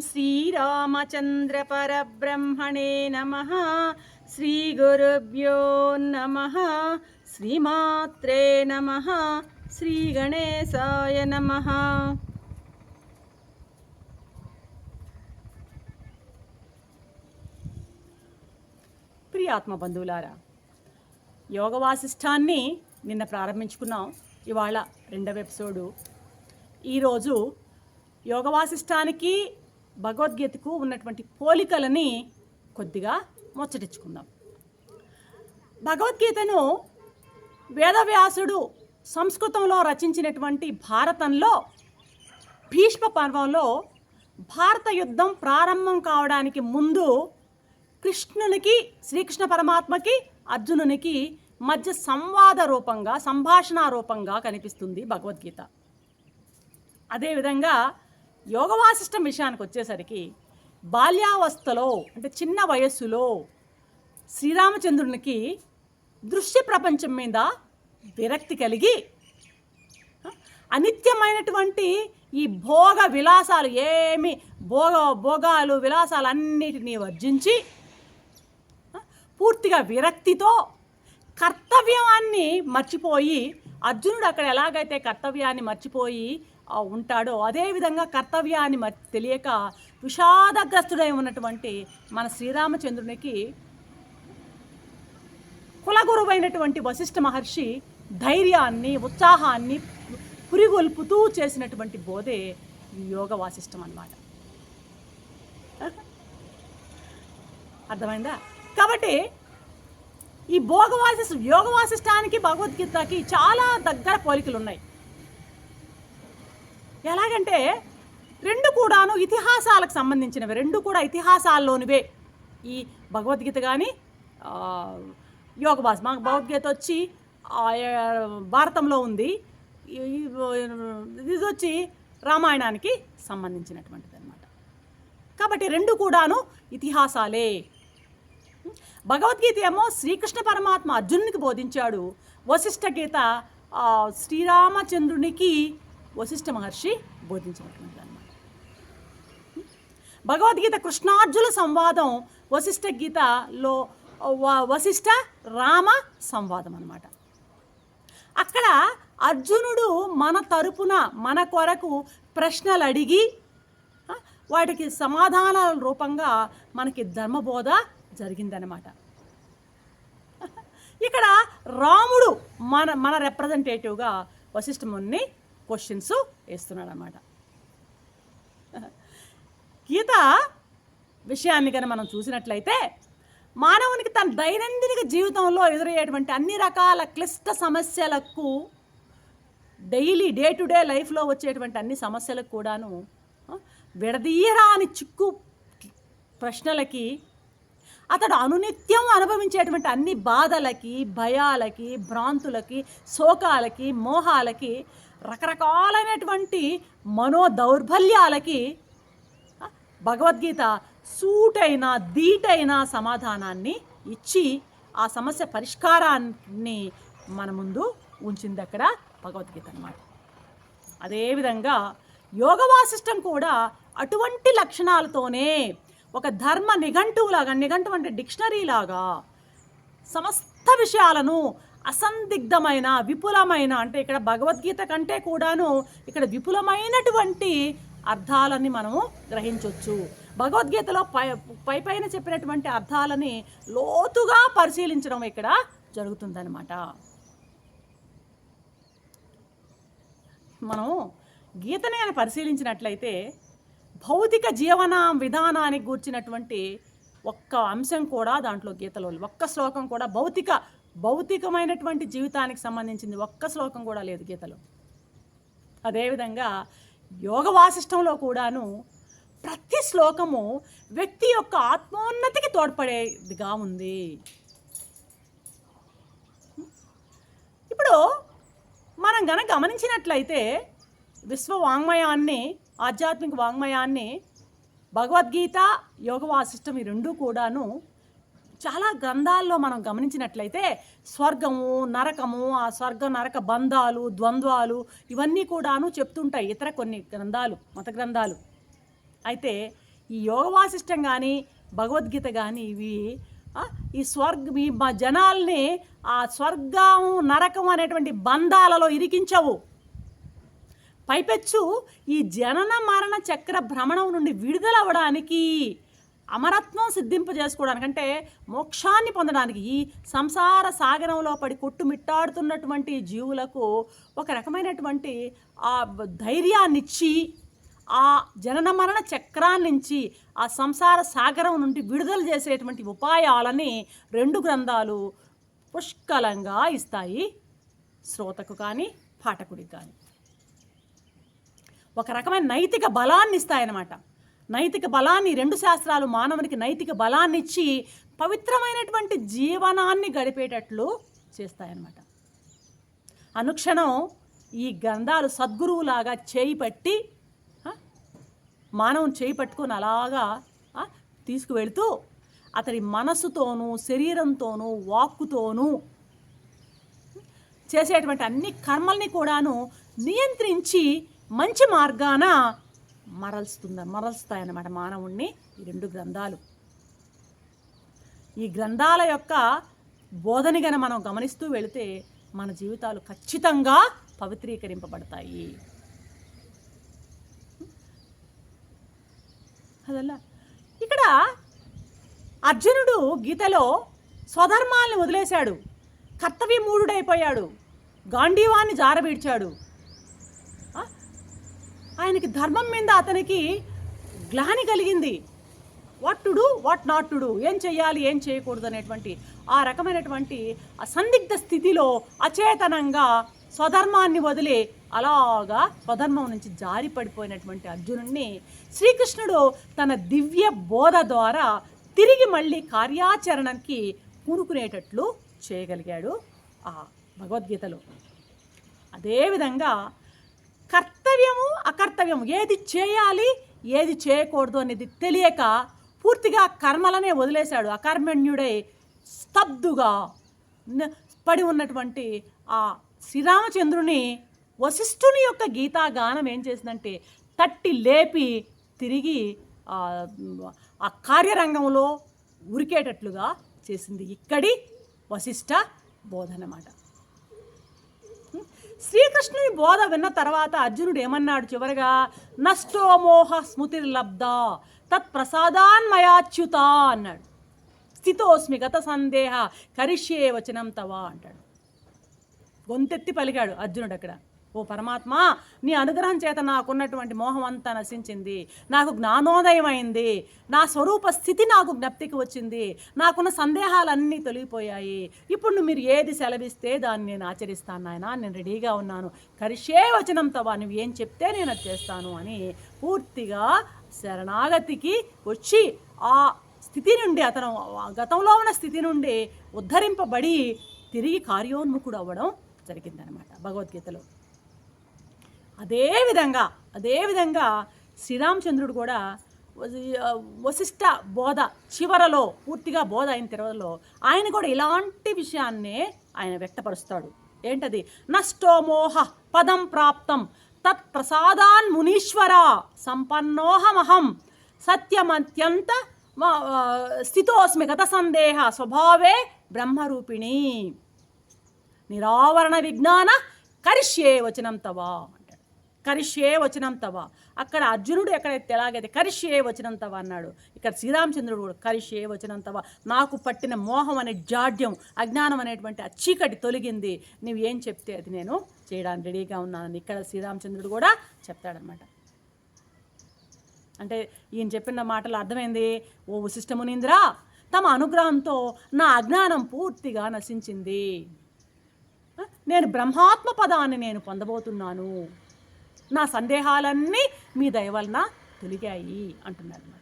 శ్రీరామచంద్రపరబ్రహ్మణే నమ. శ్రీగురుభ్యో నమ. శ్రీమాత్రే నమ. శ్రీగణేశాయ నమ. ప్రియాత్మ బంధువులారా యోగ వాసిష్టాన్ని నిన్న ప్రారంభించుకున్నాం. ఇవాళ రెండవ ఎపిసోడు. ఈరోజు యోగ వాసిష్టానికి భగవద్గీతకు ఉన్నటువంటి పోలికలని కొద్దిగా ముచ్చటించుకుందాం. భగవద్గీతను వేదవ్యాసుడు సంస్కృతంలో రచించినటువంటి భారతంలో భీష్మ పర్వంలో భారత యుద్ధం ప్రారంభం కావడానికి ముందు కృష్ణునికి శ్రీకృష్ణ పరమాత్మకి అర్జునునికి మధ్య సంవాద రూపంగా సంభాషణ రూపంగా కనిపిస్తుంది భగవద్గీత. అదేవిధంగా యోగవాసిష్టం విషయానికి వచ్చేసరికి బాల్యావస్థలో అంటే చిన్న వయస్సులో శ్రీరామచంద్రునికి దృశ్య ప్రపంచం మీద విరక్తి కలిగి అనిత్యమైనటువంటి ఈ భోగ విలాసాలు ఏమి భోగ భోగాలు విలాసాలు అన్నిటినీ వర్జించి పూర్తిగా విరక్తితో కర్తవ్యాన్ని మర్చిపోయి అర్జునుడు అక్కడ ఎలాగైతే కర్తవ్యాన్ని మర్చిపోయి ఉంటాడో అదేవిధంగా కర్తవ్యాన్ని తెలియక విషాదగ్రస్తుడై ఉన్నటువంటి మన శ్రీరామచంద్రునికి కులగురువైనటువంటి వశిష్ఠ మహర్షి ధైర్యాన్ని ఉత్సాహాన్ని పురిగొల్పుతూ చేసినటువంటి బోధే యోగ వాసిష్టం అన్నమాట. అర్థమైందా? కాబట్టి ఈ భోగ యోగ వాసిష్టానికి భగవద్గీతకి చాలా దగ్గర పోలికలు ఉన్నాయి ఎలాగంటే రెండు కూడాను ఇతిహాసాలకు సంబంధించినవి రెండు కూడా ఇతిహాసాల్లోనివే. ఈ భగవద్గీత కానీ యోగభాస్ మాకు భగవద్గీత వచ్చి భారతంలో ఉంది. ఇది వచ్చి రామాయణానికి సంబంధించినటువంటిది అనమాట కాబట్టి రెండు కూడాను ఇతిహాసాలే. భగవద్గీత ఏమో శ్రీకృష్ణ పరమాత్మ అర్జునునికి బోధించాడు. వశిష్ఠ గీత శ్రీరామచంద్రునికి వశిష్ఠ మహర్షి బోధించినటువంటిది అనమాట భగవద్గీత కృష్ణార్జున సంవాదం వశిష్ఠ గీతలో వ- వశిష్ఠ రామ సంవాదం అనమాట అక్కడ అర్జునుడు మన తరపున మన కొరకు ప్రశ్నలు అడిగి వాటికి సమాధానాల రూపంగా మనకి ధర్మబోధ జరిగిందనమాట ఇక్కడ రాముడు మన మన రిప్రజెంటేటివ్గా వశిష్ఠముని క్వశ్చన్స్ వేస్తున్నాడు అనమాట గీత విషయాన్ని కనుక మనం చూసినట్లయితే మానవునికి తన దైనందిన జీవితంలో ఎదురయ్యేటువంటి అన్ని రకాల క్లిష్ట సమస్యలకు డైలీ డే టు డే లైఫ్లో వచ్చేటువంటి అన్ని సమస్యలకు కూడాను విడదీయరాని చిక్కు ప్రశ్నలకి అతడు అనునిత్యం అనుభవించేటువంటి అన్ని బాధలకి భయాలకి భ్రాంతులకి శోకాలకి మోహాలకి రకరకాలైనటువంటి మనో దౌర్బల్యాలకి భగవద్గీత సూటైన ధీటైన సమాధానాన్ని ఇచ్చి ఆ సమస్య పరిష్కారాన్ని మన ముందు ఉంచింది అక్కడ భగవద్గీత అన్నమాట. అదేవిధంగా యోగ వాసిష్టం కూడా అటువంటి లక్షణాలతోనే ఒక ధర్మ నిఘంటువులాగా నిఘంటువు అంటే డిక్షనరీలాగా సమస్త విషయాలను అసందిగ్ధమైన విపులమైన అంటే ఇక్కడ భగవద్గీత కంటే కూడాను ఇక్కడ విపులమైనటువంటి అర్థాలని మనము గ్రహించవచ్చు భగవద్గీతలో పై పై పైన చెప్పినటువంటి అర్థాలని లోతుగా పరిశీలించడం ఇక్కడ జరుగుతుందన్నమాట. మనం గీతని అని పరిశీలించినట్లయితే భౌతిక జీవన విధానానికి గూర్చినటువంటి ఒక్క అంశం కూడా దాంట్లో గీతలో ఒక్క శ్లోకం కూడా భౌతిక భౌతికమైనటువంటి జీవితానికి సంబంధించింది ఒక్క శ్లోకం కూడా లేదు గీతలో. అదేవిధంగా యోగ వాసిష్టంలో కూడాను ప్రతి శ్లోకము వ్యక్తి యొక్క ఆత్మోన్నతికి తోడ్పడేదిగా ఉంది. ఇప్పుడు మనం గనక గమనించినట్లయితే విశ్వ వాంగ్మయాన్ని ఆధ్యాత్మిక వాంగ్మయాన్ని భగవద్గీత యోగ వాసిష్టం ఈ రెండూ కూడాను చాలా గ్రంథాల్లో మనం గమనించినట్లయితే స్వర్గము నరకము ఆ స్వర్గ నరక బంధాలు ద్వంద్వాలు ఇవన్నీ కూడాను చెప్తుంటాయి ఇతర కొన్ని గ్రంథాలు మత గ్రంథాలు. అయితే ఈ యోగ వాసిష్టం కానీ భగవద్గీత కానీ ఇవి ఈ స్వర్గ ఈ మా జనాల్ని ఆ స్వర్గం నరకం అనేటువంటి బంధాలలో ఇరికించవు. పైపెచ్చు ఈ జనన మరణ చక్ర భ్రమణం నుండి విడుదలవ్వడానికి అమరత్వం సిద్ధింపజేసుకోవడానికి అంటే మోక్షాన్ని పొందడానికి ఈ సంసార సాగరంలో పడి కొట్టుమిట్టాడుతున్నటువంటి జీవులకు ఒక రకమైనటువంటి ఆ ధైర్యాన్నిచ్చి ఆ జనన మరణ చక్రాన్ని నుంచి ఆ సంసార సాగరం నుండి విడుదల చేసేటువంటి ఉపాయాలని రెండు గ్రంథాలు పుష్కలంగా ఇస్తాయి. శ్రోతకు కానీ పాఠకుడికి కానీ. ఒక రకమైన నైతిక బలాన్ని ఇస్తాయన్నమాట నైతిక బలాన్ని రెండు శాస్త్రాలు మానవునికి నైతిక బలాన్ని ఇచ్చి పవిత్రమైనటువంటి జీవనాన్ని గడిపేటట్లు చేస్తాయన్నమాట. అనుక్షణం ఈ గ్రంథాలు సద్గురువులాగా చేయి పట్టి మానవుని చేయి పట్టుకొని అలాగా ఆ, తీసుకువెళుతూ అతడి మనసుతోనూ శరీరంతోనూ వాక్కుతోనూ చేసేటువంటి అన్ని కర్మల్ని కూడాను నియంత్రించి మంచి మార్గాన మరల్స్తుంది మరల్స్తాయన్నమాట మానవుణ్ణి ఈ రెండు గ్రంథాలు. ఈ గ్రంథాల యొక్క బోధని గన మనం గమనిస్తూ వెళితే మన జీవితాలు ఖచ్చితంగా పవిత్రీకరింపబడతాయి. అదల్లా ఇక్కడ అర్జునుడు గీతలో స్వధర్మాల్ని వదిలేశాడు. కర్తవ్యమూఢుడైపోయాడు. గాంధీవాన్ని జారబీడ్చాడు. ఆయనకి ధర్మం మీద అతనికి గ్లాని కలిగింది. What to do what not to do ఏం చేయాలి ఏం చేయకూడదు అనేటువంటి ఆ రకమైనటువంటి అసందిగ్ధ సందిగ్ధ స్థితిలో అచేతనంగా స్వధర్మాన్ని వదిలి అలాగా స్వధర్మం నుంచి జారి పడిపోయినటువంటి అర్జునుడిని శ్రీకృష్ణుడు తన దివ్య బోధ ద్వారా తిరిగి మళ్ళీ కార్యాచరణకి కూరుకునేటట్లు చేయగలిగాడు ఆ భగవద్గీతలో. అదేవిధంగా కర్తవ్యము అకర్తవ్యము. ఏది చేయాలి ఏది చేయకూడదు అనేది తెలియక పూర్తిగా కర్మలనే వదిలేశాడు. అకర్మణ్యుడై స్తబ్దుగా పడి ఉన్నటువంటి ఆ శ్రీరామచంద్రుని వశిష్ఠుని యొక్క గీతాగానం ఏం చేసిందంటే తట్టి లేపి తిరిగి ఆ, కార్యరంగంలో ఉరికేటట్లుగా చేసింది. ఇక్కడి వశిష్ఠ బోధ అన్నమాట శ్రీకృష్ణుని బోధ విన్న తర్వాత అర్జునుడు ఏమన్నాడు చివరగా? నష్టోమోహ స్మృతిర్లబ్ధ తత్ప్రసాదాన్మయాచ్యుత అన్నాడు. స్థితోస్మి గత సందేహ కరిష్యే వచనం తవా అంటాడు. గొంతెత్తి పలికాడు అర్జునుడు అక్కడ. ఓ పరమాత్మ నీ అనుగ్రహం చేత నాకున్నటువంటి మోహం అంతా నశించింది. నాకు జ్ఞానోదయం అయింది నా స్వరూప స్థితి నాకు జ్ఞప్తికి వచ్చింది. నాకున్న సందేహాలన్నీ తొలగిపోయాయి. ఇప్పుడు నువ్వు మీరు ఏది సెలవిస్తే దాన్ని నేను ఆచరిస్తాను నాయన. నేను రెడీగా ఉన్నాను. కరిషే వచనంతో తవా నువ్వు ఏం చెప్తే నేను అది చేస్తాను అని పూర్తిగా శరణాగతికి వచ్చి ఆ స్థితి నుండి అతను గతంలో ఉన్న స్థితి నుండి ఉద్ధరింపబడి తిరిగి కార్యోన్ముఖుడు అవ్వడం జరిగిందనమాట భగవద్గీతలో. అదేవిధంగా అదేవిధంగా శ్రీరామచంద్రుడు కూడా వశిష్ట బోధ చివరలో పూర్తిగా బోధ అయిన తర్వాతలో ఆయన కూడా ఇలాంటి విషయాన్నే ఆయన వ్యక్తపరుస్తాడు. ఏంటది? నష్టోమోహ పదం ప్రాప్తం తత్ ప్రసాదాన్ మునీశ్వర సంపన్నోహమహం సత్యమత్యంత స్థితోస్మి గత సందేహ స్వభావే బ్రహ్మరూపిణి. నిరావరణ విజ్ఞాన కరిష్యే వచనం తవా. కరిష్యే వచనంతవ అక్కడ అర్జునుడు ఎక్కడైతే ఎలాగైతే కరిష్యే వచనంతవ అన్నాడు. ఇక్కడ శ్రీరామచంద్రుడు కూడా కరిష్యే వచనంతవ నాకు పట్టిన మోహం అనే జాడ్యం అజ్ఞానం అనేటువంటి ఆ చీకటి తొలగింది. నువ్వు ఏం చెప్తే అది నేను చేయడానికి రెడీగా ఉన్నానని ఇక్కడ శ్రీరామచంద్రుడు కూడా చెప్తాడనమాట అంటే ఈయన చెప్పిన మాటలు అర్థమైంది? ఓ వశిష్ఠ తమ అనుగ్రహంతో నా అజ్ఞానం పూర్తిగా నశించింది. నేను బ్రహ్మాత్మ పదాన్ని నేను పొందబోతున్నాను. నా సందేహాలన్నీ మీ దయ వలన తొలిగాయి అంటున్నారు అన్నమాట.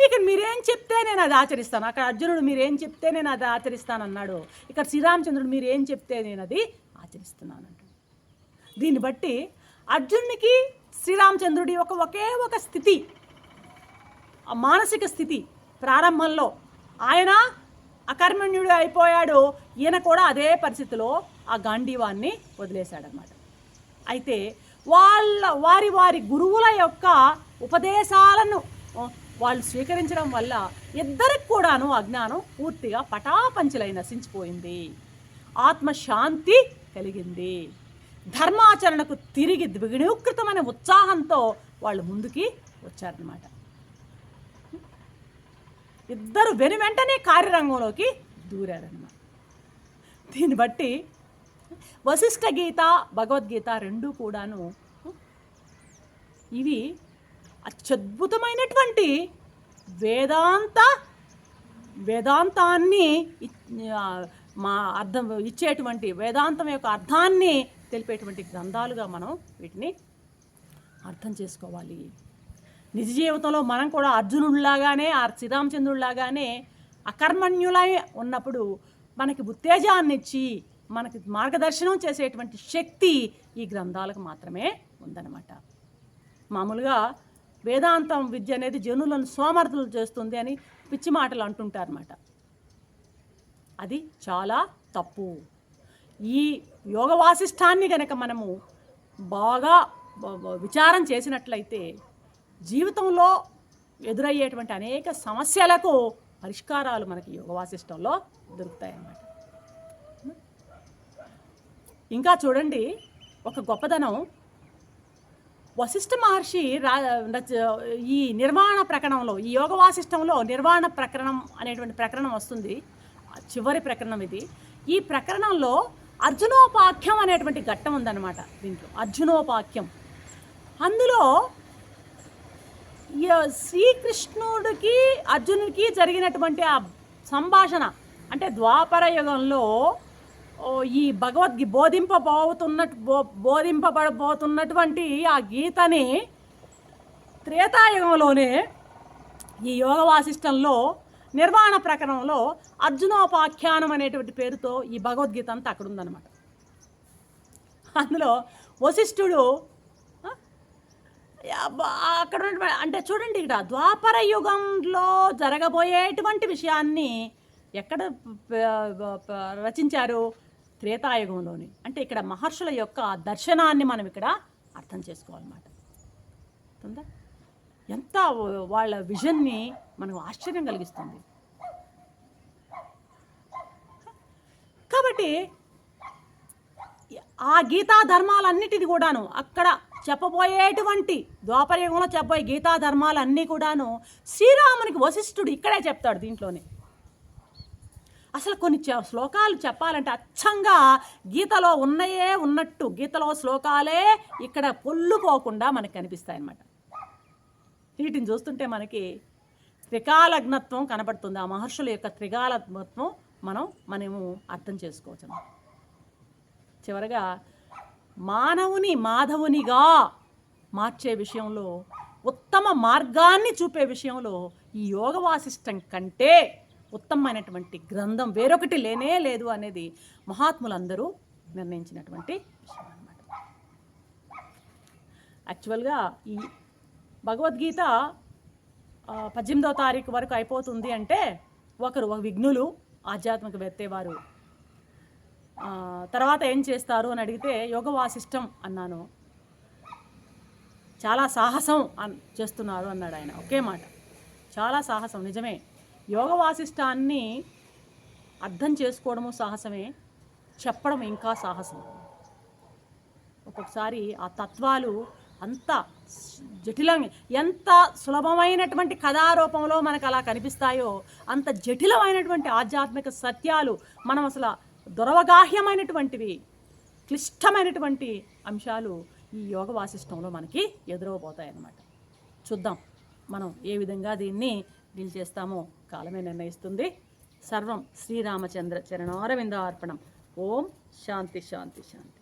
మీకు మీరేం చెప్తే నేను అది ఆచరిస్తాను. అక్కడ అర్జునుడు మీరేం చెప్తే నేను అది ఆచరిస్తాను అన్నాడు. ఇక్కడ శ్రీరామచంద్రుడు మీరేం చెప్తే నేను అది ఆచరిస్తున్నాను అంటాడు. దీన్ని బట్టి అర్జునుడికి శ్రీరామచంద్రుడి ఒక ఒకే ఒక స్థితి ఆ మానసిక స్థితి ప్రారంభంలో ఆయన అకర్మణ్యుడు అయిపోయాడు. ఈయన కూడా అదే పరిస్థితిలో ఆ గాంధీవాన్ని వదిలేశాడనమాట అయితే వాళ్ళ వారి వారి గురువుల యొక్క ఉపదేశాలను వాళ్ళు స్వీకరించడం వల్ల ఇద్దరికి కూడాను అజ్ఞానం పూర్తిగా పటాపంచలై నశించిపోయింది. ఆత్మశాంతి కలిగింది. ధర్మాచరణకు తిరిగి ద్విగుణీకృతమైన ఉత్సాహంతో వాళ్ళు ముందుకి వచ్చారనమాట ఇద్దరు వెను వెంటనే కార్యరంగంలోకి దూరారనమాట దీన్ని బట్టి వశిష్ఠ గీత భగవద్గీత రెండూ కూడాను ఇవి అత్యద్భుతమైనటువంటి వేదాంత వేదాంతాన్ని మా అర్థం ఇచ్చేటువంటి వేదాంతం యొక్క అర్థాన్ని తెలిపేటువంటి గ్రంథాలుగా మనం వీటిని అర్థం చేసుకోవాలి. నిజ జీవితంలో మనం కూడా అర్జునుడిలాగానే ఆ శ్రీరామచంద్రుడిలాగానే అకర్మణ్యులై ఉన్నప్పుడు మనకి ఉత్తేజాన్నిచ్చి మనకి మార్గదర్శనం చేసేటువంటి శక్తి ఈ గ్రంథాలకు మాత్రమే ఉందన్నమాట. మామూలుగా వేదాంతం విద్య అనేది జనులను సోమర్థులు చేస్తుంది అని పిచ్చి మాటలు అంటుంటారన్నమాట. అది చాలా తప్పు. ఈ యోగ వాసిష్టాన్ని గనక మనము బాగా విచారం చేసినట్లయితే జీవితంలో ఎదురయ్యేటువంటి అనేక సమస్యలకు పరిష్కారాలు మనకి యోగ వాసిష్టంలో దొరుకుతాయన్నమాట. ఇంకా చూడండి ఒక గొప్పదనం. వశిష్ఠ మహర్షి రా ఈ నిర్వాణ ప్రకరణంలో ఈ యోగ వాసిష్టంలో నిర్వాణ ప్రకరణం అనేటువంటి ప్రకరణం వస్తుంది. చివరి ప్రకరణం ఇది. ఈ ప్రకరణంలో అర్జునోపాఖ్యం అనేటువంటి ఘట్టం ఉందన్నమాట దీంట్లో. అర్జునోపాఖ్యం. అందులో ఈ శ్రీకృష్ణుడికి అర్జునుడికి జరిగినటువంటి ఆ సంభాషణ అంటే ద్వాపర యుగంలో ఈ భగవద్గీ బోధింపబోతున్నట్టు బో బోధింపబడబోతున్నటువంటి ఆ గీతని త్రేతాయుగంలోనే ఈ యోగ వాసిష్టంలో నిర్వాణ ప్రకరణంలో అర్జునోపాఖ్యానం అనేటువంటి పేరుతో ఈ భగవద్గీత అంతా అక్కడ ఉందన్నమాట అందులో వశిష్ఠుడు అక్కడ ఉన్నటువంటి- అంటే చూడండి ఇక్కడ ద్వాపర యుగంలో జరగబోయేటువంటి విషయాన్ని ఎక్కడ రచించారు? త్రేతాయుగంలోని అంటే ఇక్కడ మహర్షుల యొక్క దర్శనాన్ని మనం ఇక్కడ అర్థం చేసుకోవాలన్నమాట. ఉందా ఎంత వాళ్ళ విజన్ని మనకు ఆశ్చర్యం కలిగిస్తుంది. కాబట్టి ఆ గీతా ధర్మాలన్నిటిది కూడాను అక్కడ చెప్పబోయేటువంటి ద్వాపరయుగంలో చెప్పబోయే గీతా ధర్మాలన్నీ కూడాను శ్రీరామునికి వశిష్ఠుడు ఇక్కడే చెప్తాడు దీంట్లోనే. అసలు కొన్ని శ్లోకాలు చెప్పాలంటే అచ్చంగా గీతలో ఉన్నయే ఉన్నట్టు గీతలో శ్లోకాలే ఇక్కడ పొల్లుపోకుండా మనకు కనిపిస్తాయి అన్నమాట వీటిని చూస్తుంటే మనకి త్రికాలగ్నత్వం కనబడుతుంది. ఆ మహర్షుల యొక్క త్రికాలగ్నత్వం మనం మనము అర్థం చేసుకోవచ్చు చివరగా మానవుని మాధవునిగా మార్చే విషయంలో ఉత్తమ మార్గాన్ని చూపే విషయంలో ఈ యోగ వాసిష్టం కంటే ఉత్తమమైనటువంటి గ్రంథం వేరొకటి లేనే లేదు అనేది మహాత్ములందరూ నిర్ణయించినటువంటి విషయం అన్నమాట. యాక్చువల్గా ఈ భగవద్గీత పద్దెనిమిదవ తారీఖు వరకు అయిపోతుంది అంటే ఒకరు ఒక విఘ్నులు ఆధ్యాత్మికవేత్తే వారు తర్వాత ఏం చేస్తారు అని అడిగితే యోగ వాసిష్టం అన్నాను. చాలా సాహసం అన్ చేస్తున్నారు అన్నాడు ఆయన. ఒకే మాట. చాలా సాహసం నిజమే. యోగ వాసిష్టాన్ని అర్థం చేసుకోవడము సాహసమే చెప్పడం ఇంకా సాహసం. ఒక్కొక్కసారి ఆ తత్వాలు అంత జటిలం ఎంత సులభమైనటువంటి కథారూపంలో మనకు అలా కనిపిస్తాయో అంత జటిలమైనటువంటి ఆధ్యాత్మిక సత్యాలు మనం అసలు దురవగాహ్యమైనటువంటివి క్లిష్టమైనటువంటి అంశాలు ఈ యోగ వాసిష్టంలో మనకి ఎదురవబోతాయి అన్నమాట చూద్దాం మనం ఏ విధంగా దీన్ని డీల్ చేస్తామో. కాలమే నిర్ణయిస్తుంది. సర్వం శ్రీరామచంద్ర చరణారవిందార్పణం. ఓం శాంతి శాంతి శాంతి.